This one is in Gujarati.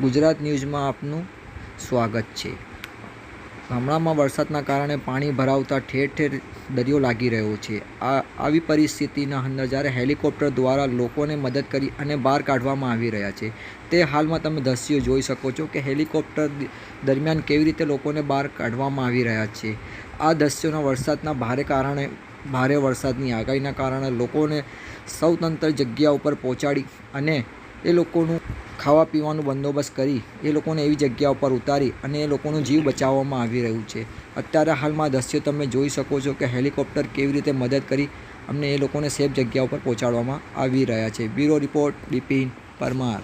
ગુજરાત ન્યૂઝમાં આપનું સ્વાગત છે. ગામડામાં વરસાદના કારણે પાણી ભરાવતા ઠેર ઠેર દરિયો લાગી રહ્યો છે. આ, આવી પરિસ્થિતિના અંદર જ્યારે હેલિકોપ્ટર દ્વારા લોકોને મદદ કરી અને બહાર કાઢવામાં આવી રહ્યા છે. તે હાલમાં તમે દ્રશ્યો જોઈ શકો છો કે હેલિકોપ્ટર દરમિયાન કેવી રીતે લોકોને બહાર કાઢવામાં આવી રહ્યા છે. આ દ્રશ્યોના વરસાદના ભારે કારણે, ભારે વરસાદની આગાહીના કારણે લોકોને સૌતંત્ર જગ્યા ઉપર પહોંચાડી અને એ લોકોનું ખાવા પીવાનું બંદોબસ્ત કરી એ લોકોને એવી જગ્યા ઉપર ઉતારી અને એ લોકોનો જીવ બચાવવામાં આવી રહ્યું છે. અત્યારે હાલમાં દ્રશ્યો તમે જોઈ શકો છો કે હેલિકોપ્ટર કેવી રીતે મદદ કરી અમને એ લોકોને સેફ જગ્યા ઉપર પહોંચાડવામાં આવી રહ્યા છે. Bureau report Bipin Parmar.